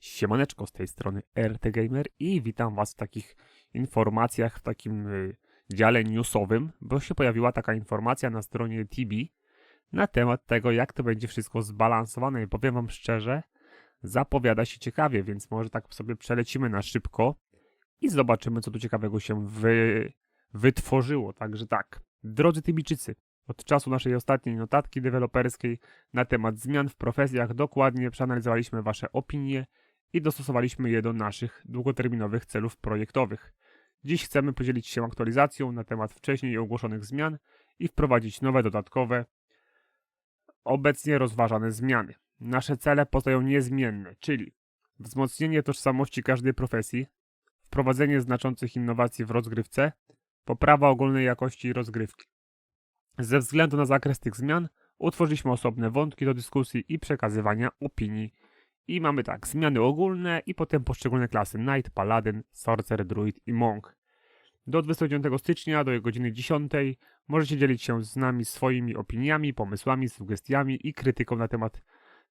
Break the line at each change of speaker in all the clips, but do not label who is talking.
Siemaneczko z tej strony RT Gamer i witam Was w takich informacjach w takim y, dziale newsowym, bo się pojawiła taka informacja na stronie TB na temat tego, jak to będzie wszystko zbalansowane. I powiem Wam szczerze, zapowiada się ciekawie, więc może tak sobie przelecimy na szybko i zobaczymy, co tu ciekawego się wy, wytworzyło. Także tak, drodzy Tybijczycy, od czasu naszej ostatniej notatki deweloperskiej na temat zmian w profesjach dokładnie przeanalizowaliśmy Wasze opinie i dostosowaliśmy je do naszych długoterminowych celów projektowych. Dziś chcemy podzielić się aktualizacją na temat wcześniej ogłoszonych zmian i wprowadzić nowe dodatkowe, obecnie rozważane zmiany. Nasze cele pozostają niezmienne, czyli wzmocnienie tożsamości każdej profesji, wprowadzenie znaczących innowacji w rozgrywce, poprawa ogólnej jakości rozgrywki. Ze względu na zakres tych zmian utworzyliśmy osobne wątki do dyskusji i przekazywania opinii. I mamy tak, zmiany ogólne i potem poszczególne klasy Knight, Paladin, Sorcerer, Druid i Monk. Do 29 stycznia do godziny 10 możecie dzielić się z nami swoimi opiniami, pomysłami, sugestiami i krytyką na temat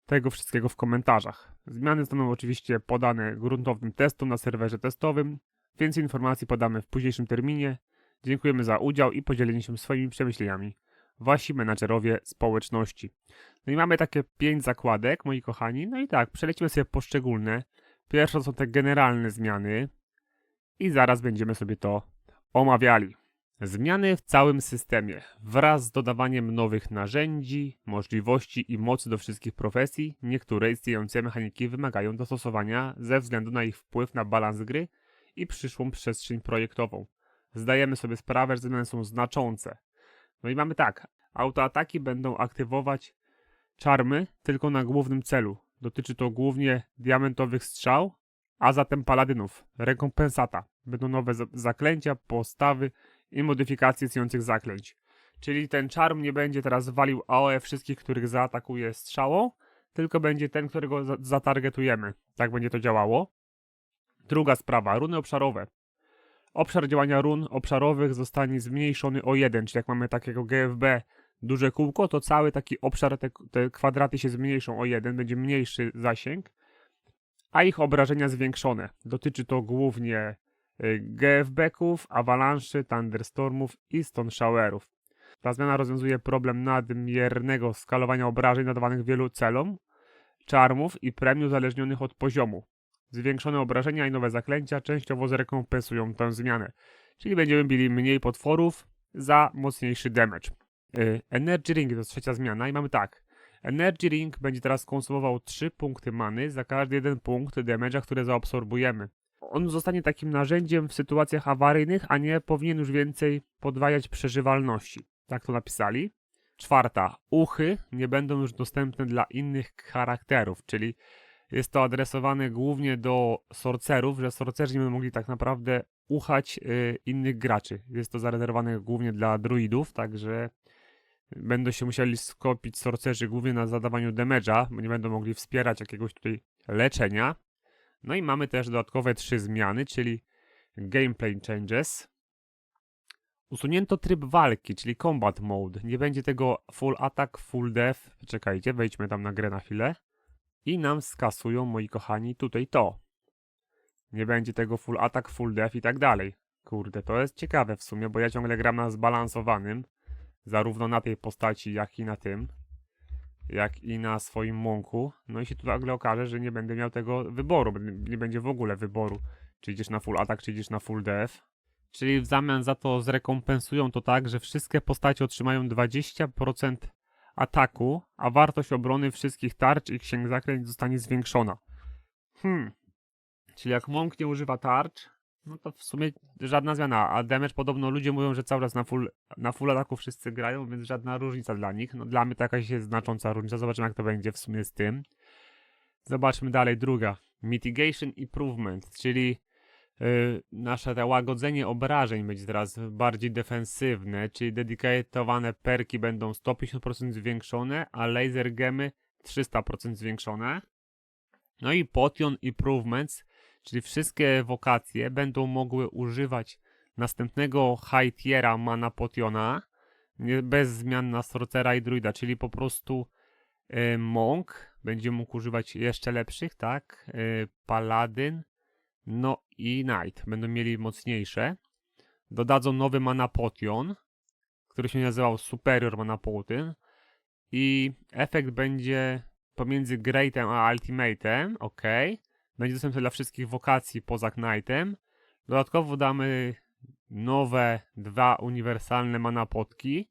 tego wszystkiego w komentarzach. Zmiany zostaną oczywiście podane gruntownym testom na serwerze testowym, więc informacji podamy w późniejszym terminie. Dziękujemy za udział i podzielenie się swoimi przemyśleniami. Wasi menadżerowie społeczności. No i mamy takie pięć zakładek, moi kochani. No i tak, przelecimy sobie poszczególne. Pierwsze są te generalne zmiany i zaraz będziemy sobie to omawiali. Zmiany w całym systemie wraz z dodawaniem nowych narzędzi, możliwości i mocy do wszystkich profesji. Niektóre istniejące mechaniki wymagają dostosowania ze względu na ich wpływ na balans gry i przyszłą przestrzeń projektową. Zdajemy sobie sprawę, że zmiany są znaczące. No i mamy tak, autoataki będą aktywować czarmy tylko na głównym celu. Dotyczy to głównie diamentowych strzał, a zatem paladynów. Rekompensata. Będą nowe zaklęcia, postawy i modyfikacje istniejących zaklęć. Czyli ten czarm nie będzie teraz walił AOE wszystkich, których zaatakuje strzałą, tylko będzie ten, którego zatargetujemy. Tak będzie to działało. Druga sprawa, runy obszarowe. Obszar działania run obszarowych zostanie zmniejszony o jeden, czyli jak mamy takiego GFB duże kółko, to cały taki obszar, te, te kwadraty się zmniejszą o jeden, będzie mniejszy zasięg, a ich obrażenia zwiększone. Dotyczy to głównie y, GFB-ków, avalanche, thunderstormów i stone showerów. Ta zmiana rozwiązuje problem nadmiernego skalowania obrażeń nadawanych wielu celom, czarmów i premii uzależnionych od poziomu. Zwiększone obrażenia i nowe zaklęcia częściowo zrekompensują tę zmianę, czyli będziemy mieli mniej potworów za mocniejszy damage. Y, Energy Ring to trzecia zmiana i mamy tak. Energy Ring będzie teraz konsumował 3 punkty many za każdy jeden punkt damage'a, które zaabsorbujemy. On zostanie takim narzędziem w sytuacjach awaryjnych, a nie powinien już więcej podwajać przeżywalności. Tak to napisali. Czwarta. Uchy nie będą już dostępne dla innych charakterów, czyli jest to adresowane głównie do sorcerów, że sorcerzy nie będą mogli tak naprawdę uchać y, innych graczy. Jest to zarezerwowane głównie dla druidów, także będą się musieli skopić sorcerzy głównie na zadawaniu damage'a, bo nie będą mogli wspierać jakiegoś tutaj leczenia. No i mamy też dodatkowe trzy zmiany, czyli gameplay changes. Usunięto tryb walki, czyli combat mode. Nie będzie tego full attack, full death. Czekajcie, wejdźmy tam na grę na chwilę. I nam skasują, moi kochani, tutaj to. Nie będzie tego full attack, full death i tak dalej. Kurde, to jest ciekawe w sumie, bo ja ciągle gram na zbalansowanym. Zarówno na tej postaci, jak i na tym. Jak i na swoim mąku. No i się tu nagle okaże, że nie będę miał tego wyboru. Nie będzie w ogóle wyboru. Czy idziesz na full attack, czy idziesz na full death. Czyli w zamian za to zrekompensują to tak, że wszystkie postacie otrzymają 20% ataku, a wartość obrony wszystkich tarcz i księg zaklęć zostanie zwiększona. Hmm. Czyli jak Monk nie używa tarcz, no to w sumie żadna zmiana, a damage podobno ludzie mówią, że cały czas na full, na full ataku wszyscy grają, więc żadna różnica dla nich. No dla mnie to jakaś jest znacząca różnica, zobaczymy jak to będzie w sumie z tym. Zobaczmy dalej, druga. Mitigation Improvement, czyli nasze te łagodzenie obrażeń będzie teraz bardziej defensywne, czyli dedykowane perki będą 150% zwiększone, a laser gemy 300% zwiększone. No i Potion Improvements, czyli wszystkie wokacje będą mogły używać następnego high tiera mana potiona bez zmian na sorcera i druida, czyli po prostu y, monk będzie mógł używać jeszcze lepszych, tak? Yy, Paladyn, no i Knight będą mieli mocniejsze. Dodadzą nowy Mana Potion, który się nazywał Superior Mana Potion. I efekt będzie pomiędzy Greatem a Ultimatem, ok. Będzie dostępny dla wszystkich wokacji poza Knightem. Dodatkowo damy nowe dwa uniwersalne manapotki,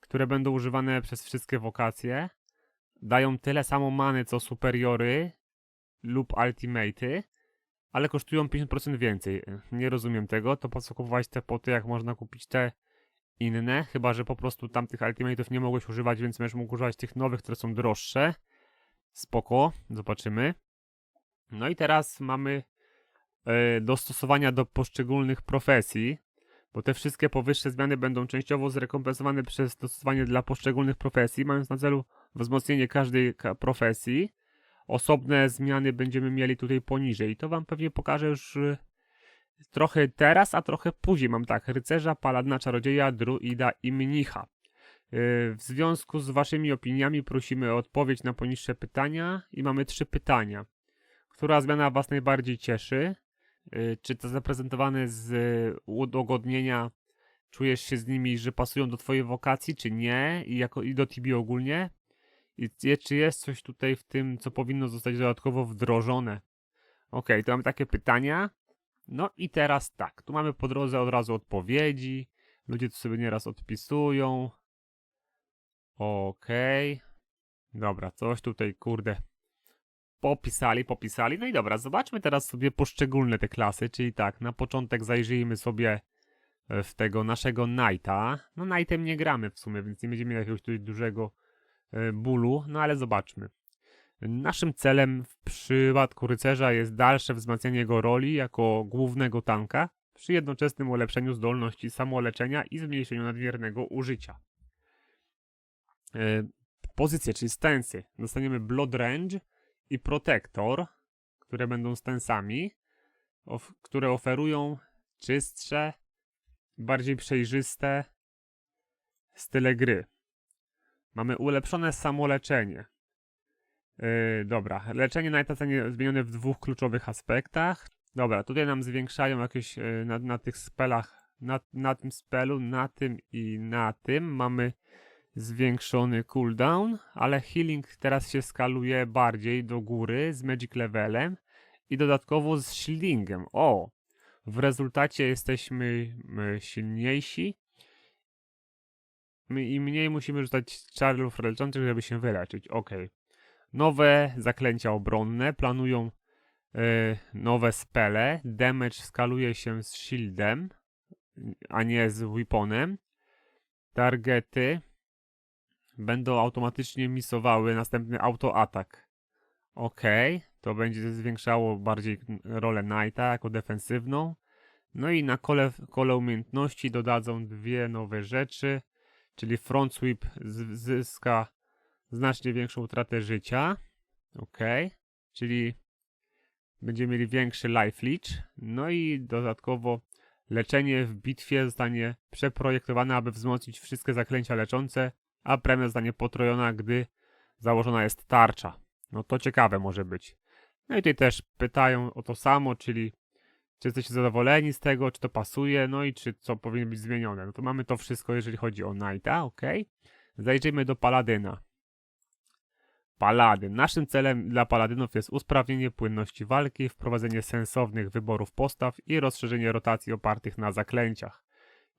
które będą używane przez wszystkie wokacje. Dają tyle samo many co superiory lub ultimaty, ale kosztują 50% więcej. Nie rozumiem tego, to po co kupować te poty, jak można kupić te inne, chyba że po prostu tamtych ultimate'ów nie mogłeś używać, więc będziesz mógł używać tych nowych, które są droższe. Spoko, zobaczymy. No i teraz mamy e, dostosowania do poszczególnych profesji, bo te wszystkie powyższe zmiany będą częściowo zrekompensowane przez dostosowanie dla poszczególnych profesji, mając na celu wzmocnienie każdej ka- profesji. Osobne zmiany będziemy mieli tutaj poniżej. To wam pewnie pokażę już e, trochę teraz, a trochę później. Mam tak, rycerza, paladna, czarodzieja, druida i mnicha. Yy, W związku z waszymi opiniami prosimy o odpowiedź na poniższe pytania i mamy trzy pytania. Która zmiana was najbardziej cieszy? Yy, Czy te zaprezentowane z udogodnienia czujesz się z nimi, że pasują do twojej wokacji, czy nie? I, jako, i do TB ogólnie? I czy jest coś tutaj w tym, co powinno zostać dodatkowo wdrożone? Okej, to mamy takie pytania. No i teraz tak, tu mamy po drodze od razu odpowiedzi. Ludzie tu sobie nieraz odpisują. Okej. Dobra, coś tutaj, kurde. Popisali, popisali. No i dobra, zobaczmy teraz sobie poszczególne te klasy. Czyli tak, na początek zajrzyjmy sobie e, w tego naszego Knighta. No Knightem nie gramy w sumie, więc nie będziemy mieli jakiegoś tutaj dużego bólu. No ale zobaczmy. Naszym celem w przypadku rycerza jest dalsze wzmacnianie jego roli jako głównego tanka przy jednoczesnym ulepszeniu zdolności samoleczenia i zmniejszeniu nadmiernego użycia. E, pozycje, czyli stensy. Dostaniemy Blood Range i Protector, które będą stensami, of, które oferują czystsze, bardziej przejrzyste style gry. Mamy ulepszone samoleczenie. Yy, dobra, leczenie Knighta zostanie zmienione w dwóch kluczowych aspektach. Dobra, tutaj nam zwiększają jakieś yy, na, na tych spelach, na, na tym spelu, na tym i na tym mamy zwiększony cooldown, ale healing teraz się skaluje bardziej do góry z magic levelem i dodatkowo z shieldingiem. O! W rezultacie jesteśmy my, silniejsi i mniej musimy rzucać czarów leczących, żeby się wyleczyć. Okej. Nowe zaklęcia obronne planują e, nowe spele. Damage skaluje się z shieldem, a nie z weaponem. Targety będą automatycznie misowały następny autoatak. Ok, to będzie zwiększało bardziej rolę Knighta jako defensywną. No i na kole, kole umiejętności dodadzą dwie nowe rzeczy, czyli front sweep zyska znacznie większą utratę życia. Ok, czyli będziemy mieli większy life leech. No i dodatkowo leczenie w bitwie zostanie przeprojektowane, aby wzmocnić wszystkie zaklęcia leczące, a premia zostanie potrojona, gdy założona jest tarcza. No to ciekawe może być. No i tutaj też pytają o to samo, czyli czy jesteście zadowoleni z tego, czy to pasuje, no i czy co powinno być zmienione. No to mamy to wszystko, jeżeli chodzi o Knighta, ok? Zajrzyjmy do Paladyna. Paladyn. Naszym celem dla paladynów jest usprawnienie płynności walki, wprowadzenie sensownych wyborów postaw i rozszerzenie rotacji opartych na zaklęciach.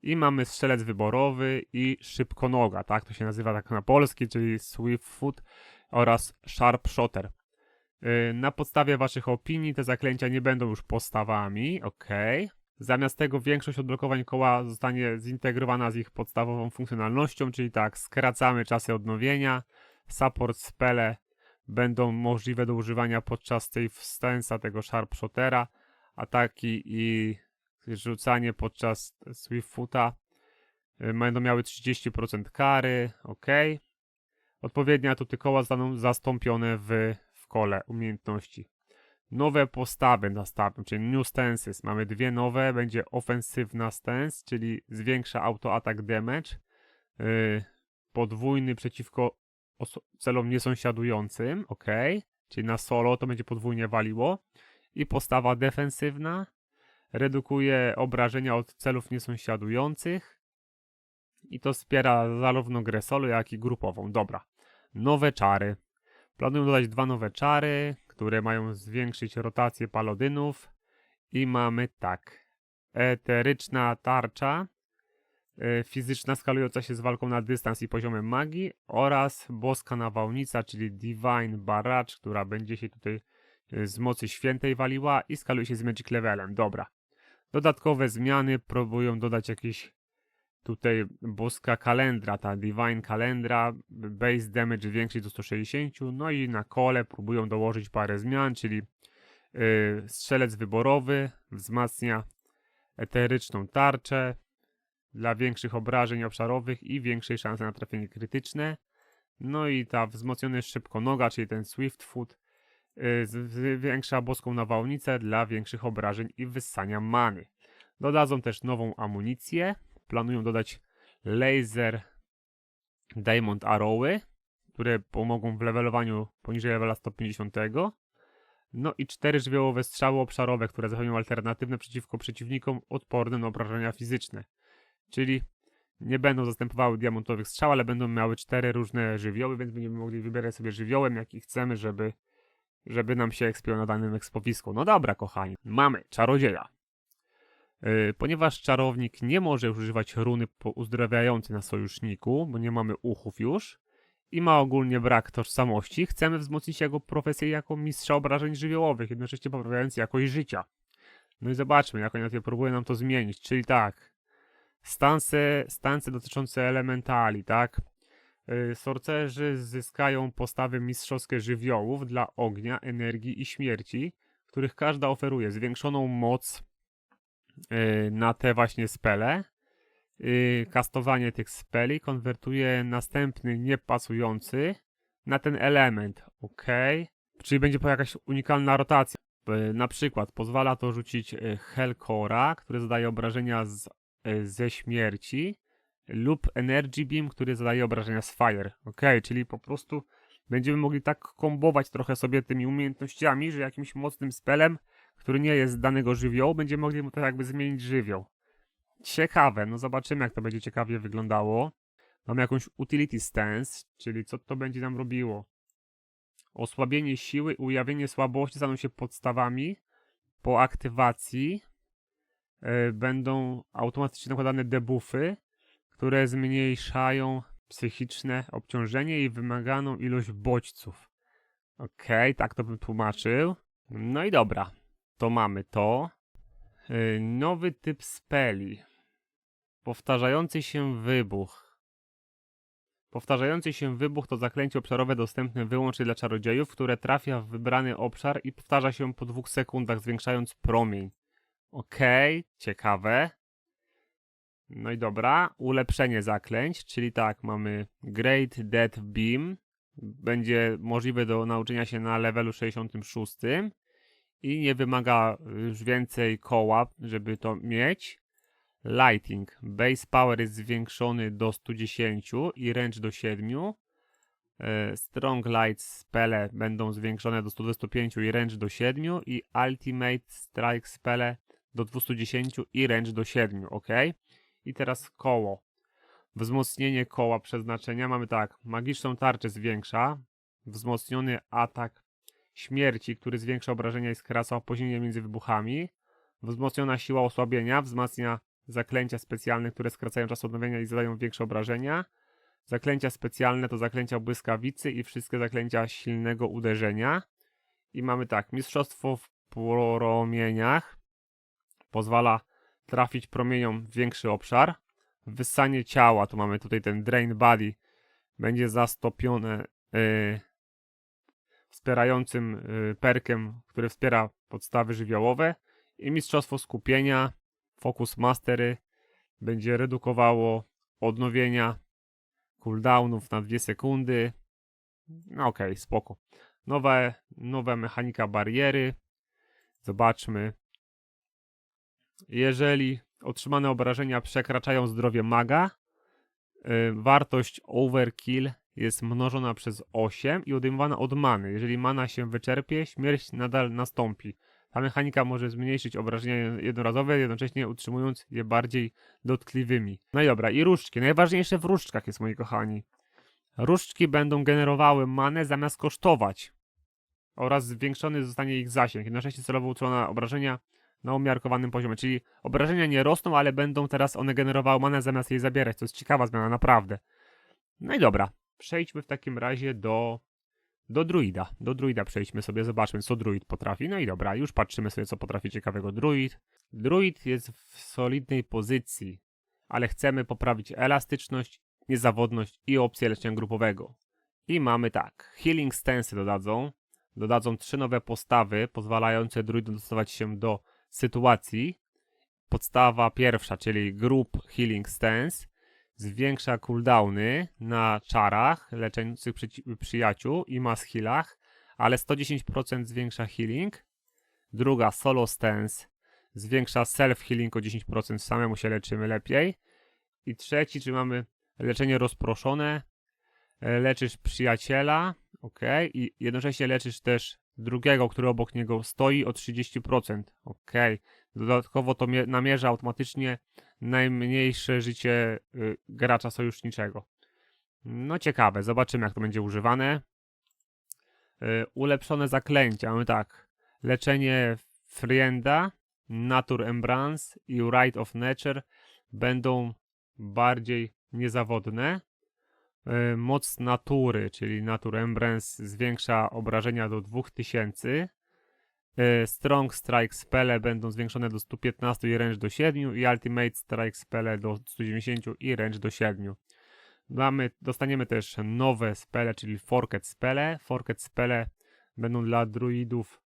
I mamy strzelec wyborowy i szybkonoga, tak? To się nazywa tak na polski, czyli Swift Foot oraz Sharpshooter. Yy, Na podstawie waszych opinii te zaklęcia nie będą już postawami, ok. Zamiast tego większość odblokowań koła zostanie zintegrowana z ich podstawową funkcjonalnością, czyli tak, skracamy czasy odnowienia, support spele będą możliwe do używania podczas tej stansa tego sharpshootera, ataki i rzucanie podczas Swiftfoota y, będą miały 30% kary, ok. Odpowiednie atuty koła zostaną zastąpione w kole umiejętności. Nowe postawy nastąpią, czyli new stances. Mamy dwie nowe, będzie ofensywna stance, czyli zwiększa autoatak damage, yy, podwójny przeciwko celom niesąsiadującym, ok, czyli na solo to będzie podwójnie waliło. I postawa defensywna redukuje obrażenia od celów niesąsiadujących i to wspiera zarówno grę solo, jak i grupową. Dobra. Nowe czary. Planuję dodać dwa nowe czary, które mają zwiększyć rotację paladynów. I mamy tak. Eteryczna tarcza. e, Fizyczna skalująca się z walką na dystans i poziomem magii oraz boska nawałnica, czyli Divine Barrage, która będzie się tutaj e, z mocy świętej waliła i skaluje się z Magic Levelem. Dobra. Dodatkowe zmiany próbują dodać jakieś tutaj boska kalendra, ta Divine Kalendra, base damage zwiększyć do 160, no i na kole próbują dołożyć parę zmian, czyli yy, strzelec wyborowy wzmacnia eteryczną tarczę dla większych obrażeń obszarowych i większej szansy na trafienie krytyczne. No i ta wzmocniony szybkonoga, czyli ten Swift Foot, yy, zwiększa boską nawałnicę dla większych obrażeń i wyssania many. Dodadzą też nową amunicję. Planują dodać laser Diamond Arrowy, które pomogą w levelowaniu poniżej levela 150. No i cztery żywiołowe strzały obszarowe, które zapewnią alternatywne przeciwko przeciwnikom odporne na obrażenia fizyczne. Czyli nie będą zastępowały diamentowych strzał, ale będą miały cztery różne żywioły, więc będziemy mogli wybierać sobie żywiołem, jaki chcemy, żeby, żeby nam się ekspił na danym ekspowisku. No dobra, kochani, mamy czarodzieja. Yy, Ponieważ czarownik nie może używać runy uzdrawiającej na sojuszniku, bo nie mamy uchów już i ma ogólnie brak tożsamości, chcemy wzmocnić jego profesję jako mistrza obrażeń żywiołowych, jednocześnie poprawiając jakość życia. No i zobaczmy, jak oni próbują nam to zmienić. Czyli tak, stanse, stanse dotyczące elementali, tak? Yy, Sorcerzy zyskają postawy mistrzowskie żywiołów dla ognia, energii i śmierci, których każda oferuje zwiększoną moc na te właśnie spele. Y, Kastowanie tych speli konwertuje następny niepasujący na ten element. Ok. Czyli będzie po jakaś unikalna rotacja. Y, Na przykład pozwala to rzucić y, Hellcora, który zadaje obrażenia z, y, ze śmierci, lub Energy Beam, który zadaje obrażenia z Fire. Ok, czyli po prostu będziemy mogli tak kombować trochę sobie tymi umiejętnościami, że jakimś mocnym spelem który nie jest danego żywiołu, będziemy mogli mu to jakby zmienić żywioł. Ciekawe, no zobaczymy jak to będzie ciekawie wyglądało. Mamy jakąś utility stance, czyli co to będzie nam robiło. Osłabienie siły, ujawnienie słabości staną się podstawami. Po aktywacji e, będą automatycznie nakładane debuffy, które zmniejszają psychiczne obciążenie i wymaganą ilość bodźców. Okej, tak to bym tłumaczył. No i dobra to mamy to. Yy, Nowy typ speli. Powtarzający się wybuch. Powtarzający się wybuch to zaklęcie obszarowe dostępne wyłącznie dla czarodziejów, które trafia w wybrany obszar i powtarza się po dwóch sekundach, zwiększając promień. Okej, ciekawe. No i dobra, ulepszenie zaklęć, czyli tak, mamy Great Death Beam. Będzie możliwe do nauczenia się na levelu 66 i nie wymaga już więcej koła, żeby to mieć. Lighting. Base power jest zwiększony do 110 i range do 7. E, Strong light spele będą zwiększone do 125 i range do 7 i ultimate strike spele do 210 i range do 7, ok? I teraz koło. Wzmocnienie koła przeznaczenia mamy tak, magiczną tarczę zwiększa, wzmocniony atak śmierci, który zwiększa obrażenia i skraca opóźnienie między wybuchami. Wzmocniona siła osłabienia wzmacnia zaklęcia specjalne, które skracają czas odnowienia i zadają większe obrażenia. Zaklęcia specjalne to zaklęcia błyskawicy i wszystkie zaklęcia silnego uderzenia. I mamy tak, mistrzostwo w promieniach pozwala trafić promieniom w większy obszar. Wyssanie ciała, tu mamy tutaj ten Drain Body, będzie zastopione yy, wspierającym y, perkiem, który wspiera podstawy żywiołowe i mistrzostwo skupienia, Focus Mastery będzie redukowało odnowienia cooldownów na 2 sekundy. No okej, okay, spoko. Nowe, nowa mechanika bariery. Zobaczmy. Jeżeli otrzymane obrażenia przekraczają zdrowie maga, y, wartość overkill jest mnożona przez 8 i odejmowana od many. Jeżeli mana się wyczerpie, śmierć nadal nastąpi. Ta mechanika może zmniejszyć obrażenia jednorazowe, jednocześnie utrzymując je bardziej dotkliwymi. No i dobra, i różdżki. Najważniejsze w różdżkach jest, moi kochani. Różdżki będą generowały manę zamiast kosztować. Oraz zwiększony zostanie ich zasięg. Jednocześnie celowo utrzymana obrażenia na umiarkowanym poziomie. Czyli obrażenia nie rosną, ale będą teraz one generowały manę zamiast jej zabierać. To jest ciekawa zmiana, naprawdę. No i dobra. Przejdźmy w takim razie do do druida. Do druida przejdźmy sobie, zobaczmy co druid potrafi. No i dobra, już patrzymy sobie co potrafi ciekawego druid. Druid jest w solidnej pozycji, ale chcemy poprawić elastyczność, niezawodność i opcję leczenia grupowego. I mamy tak, healing stance dodadzą. Dodadzą trzy nowe postawy pozwalające druidom dostosować się do sytuacji. Podstawa pierwsza, czyli group healing stance zwiększa cooldowny na czarach leczeniących przyci- przyjaciół i mass healach, ale 110% zwiększa healing. Druga, solo stance, zwiększa self-healing o 10%, samemu się leczymy lepiej. I trzeci, czy mamy leczenie rozproszone, e, leczysz przyjaciela, ok, i jednocześnie leczysz też drugiego, który obok niego stoi o 30%, ok. Dodatkowo to mie- namierza automatycznie najmniejsze życie y, gracza sojuszniczego. No ciekawe, zobaczymy jak to będzie używane. Y, ulepszone zaklęcia, mamy tak, leczenie Frienda, Nature Embrance i Right of Nature będą bardziej niezawodne. Y, moc natury, czyli Nature Embrance zwiększa obrażenia do 2000. Y, Strong Strike spele będą zwiększone do 115 i range do 7 i Ultimate Strike spele do 190 i range do 7. Mamy, dostaniemy też nowe spele, czyli Forked spele. Forked spele będą dla druidów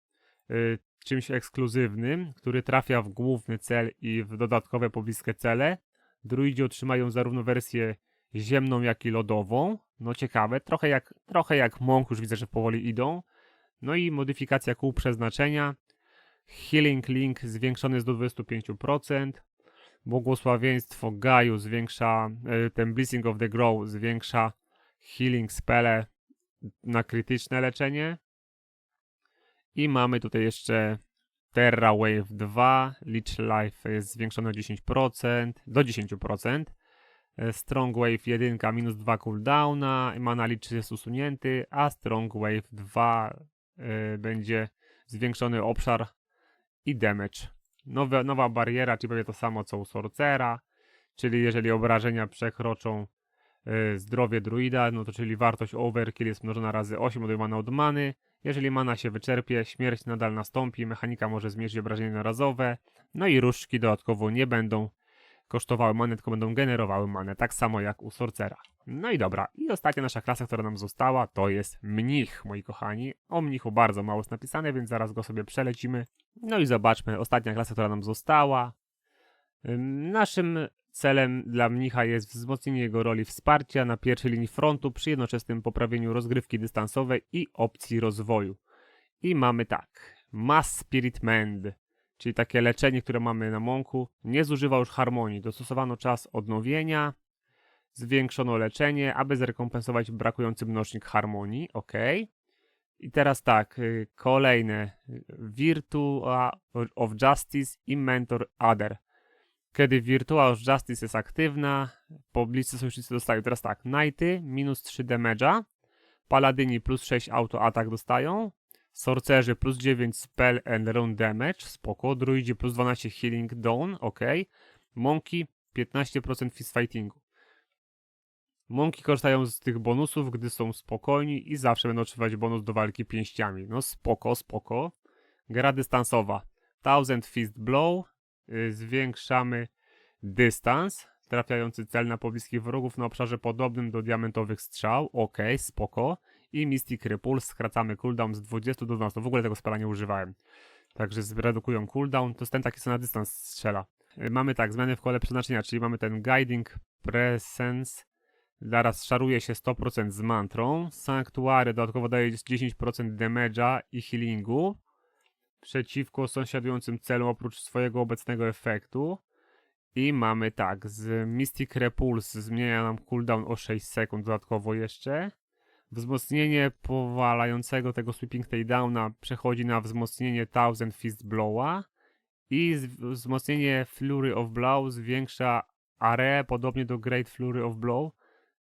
y, czymś ekskluzywnym, który trafia w główny cel i w dodatkowe pobliskie cele. Druidzi otrzymają zarówno wersję ziemną, jak i lodową. No ciekawe, trochę jak, trochę jak Monk, już widzę, że powoli idą. No i modyfikacja kół przeznaczenia. Healing Link zwiększony jest do 25%. Błogosławieństwo Gaju zwiększa, e, ten Blessing of the Grow zwiększa healing spele na krytyczne leczenie. I mamy tutaj jeszcze Terra Wave 2, Leech Life jest zwiększony o 10%, do 10%. E, Strong Wave 1 minus 2 cooldowna, Mana Leech jest usunięty, a Strong Wave 2 y, będzie zwiększony obszar i damage. Nowe, nowa bariera, czyli prawie to samo co u Sorcera, czyli jeżeli obrażenia przekroczą y, zdrowie druida, no to czyli wartość overkill jest mnożona razy 8 odejmowana od many. Jeżeli mana się wyczerpie, śmierć nadal nastąpi, mechanika może zmniejszyć obrażenia narazowe, no i różdżki dodatkowo nie będą kosztowały manę, tylko będą generowały manę, tak samo jak u Sorcera. No i dobra, i ostatnia nasza klasa, która nam została, to jest mnich, moi kochani. O mnichu bardzo mało jest napisane, więc zaraz go sobie przelecimy. No i zobaczmy, ostatnia klasa, która nam została. Ym, Naszym celem dla mnicha jest wzmocnienie jego roli wsparcia na pierwszej linii frontu przy jednoczesnym poprawieniu rozgrywki dystansowej i opcji rozwoju. I mamy tak, Mass Spirit Mend, czyli takie leczenie, które mamy na mąku, nie zużywa już harmonii. Dostosowano czas odnowienia, zwiększono leczenie, aby zrekompensować brakujący mnożnik harmonii. Ok. I teraz tak, y, kolejne. Virtua of Justice i Mentor Other. Kiedy Virtua of Justice jest aktywna, pobliscy sojusznicy dostają teraz tak, Knighty minus 3 damage'a, Paladyni plus 6 auto atak dostają, Sorcerzy plus 9 spell and rune damage, spoko, Druidzi plus 12 healing down, ok, Monkey 15% fistfightingu. Monki korzystają z tych bonusów, gdy są spokojni i zawsze będą otrzymywać bonus do walki pięściami. No spoko, spoko. Gra dystansowa. Thousand Fist Blow. Y, zwiększamy dystans trafiający cel na pobliskich wrogów na obszarze podobnym do diamentowych strzał. Ok, spoko. I Mystic Repulse. Skracamy cooldown z 20 do 12. W ogóle tego spela nie używałem. Także zredukują cooldown. To jest ten taki, co na dystans strzela. Y, Mamy tak, zmiany w kole przeznaczenia, czyli mamy ten Guiding Presence Zaraz szaruje się 100% z mantrą. Sanktuary dodatkowo daje 10% damage'a i healingu przeciwko sąsiadującym celom oprócz swojego obecnego efektu. I mamy tak, z Mystic Repulse zmienia nam cooldown o 6 sekund dodatkowo jeszcze. Wzmocnienie powalającego tego sweeping takedowna przechodzi na wzmocnienie Thousand Fist Blowa i wzmocnienie Flurry of Blow zwiększa areę podobnie do Great Flurry of Blow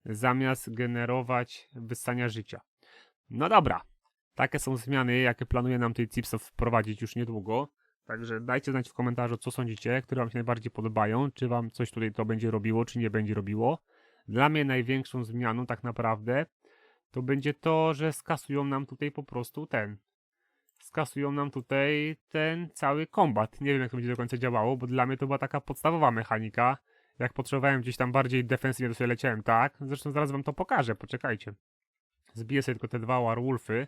zamiast generować wyssania życia. No dobra, takie są zmiany, jakie planuje nam tutaj Cipsoft wprowadzić już niedługo. Także dajcie znać w komentarzu, co sądzicie, które wam się najbardziej podobają, czy wam coś tutaj to będzie robiło, czy nie będzie robiło. Dla mnie największą zmianą tak naprawdę to będzie to, że skasują nam tutaj po prostu ten. Skasują nam tutaj ten cały kombat. Nie wiem, jak to będzie do końca działało, bo dla mnie to była taka podstawowa mechanika. Jak potrzebowałem gdzieś tam bardziej defensywnie, to sobie leciałem tak. Zresztą zaraz wam to pokażę, poczekajcie. Zbiję sobie tylko te dwa Warwolfy,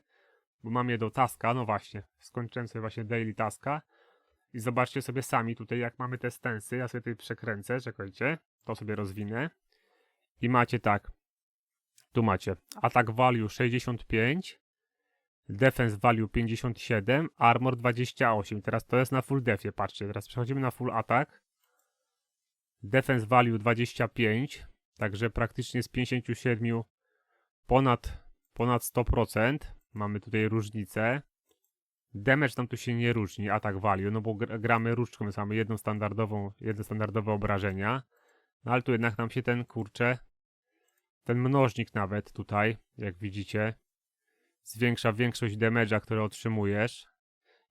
bo mam je do taska, no właśnie. Skończyłem sobie właśnie daily taska. I zobaczcie sobie sami tutaj, jak mamy te stensy. Ja sobie tutaj przekręcę, czekajcie. To sobie rozwinę. I macie tak. Tu macie attack value 65, defense value 57, armor 28. Teraz to jest na full defie, patrzcie. Teraz przechodzimy na full attack. Defense value 25, także praktycznie z 57 ponad, ponad 100%. Mamy tutaj różnicę. Damage nam tu się nie różni, attack value, no bo gr- gramy różdżką, mamy jedną standardową, jedne standardowe obrażenia. No ale tu jednak nam się ten, kurczę, ten mnożnik nawet tutaj, jak widzicie, zwiększa większość damage'a, które otrzymujesz.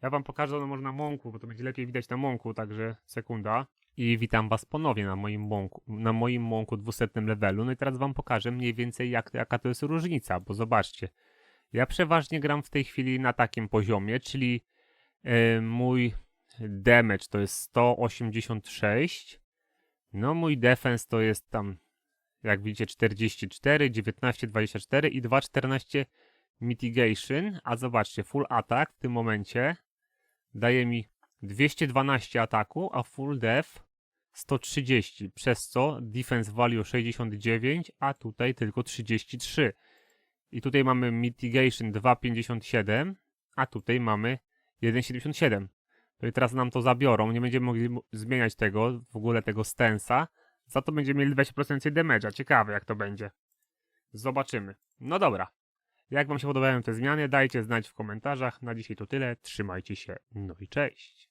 Ja wam pokażę no może na mąku, bo to będzie lepiej widać na mąku, także sekunda. I witam was ponownie na moim mąku, na moim mąku 200 levelu. No i teraz wam pokażę mniej więcej jak, jaka to jest różnica, bo zobaczcie. Ja przeważnie gram w tej chwili na takim poziomie, czyli e, mój damage to jest 186. No mój defense to jest tam jak widzicie 44, 19, 24 i 2,14 mitigation, a zobaczcie, full attack w tym momencie daje mi 212 ataku, a full def 130, przez co defense value 69, a tutaj tylko 33. I tutaj mamy mitigation 2,57, a tutaj mamy 1,77. To i teraz nam to zabiorą, nie będziemy mogli zmieniać tego, w ogóle tego stensa, za to będziemy mieli 20% więcej damage'a. Ciekawe jak to będzie. Zobaczymy. No dobra. Jak wam się podobają te zmiany, dajcie znać w komentarzach. Na dzisiaj to tyle. Trzymajcie się. No i cześć.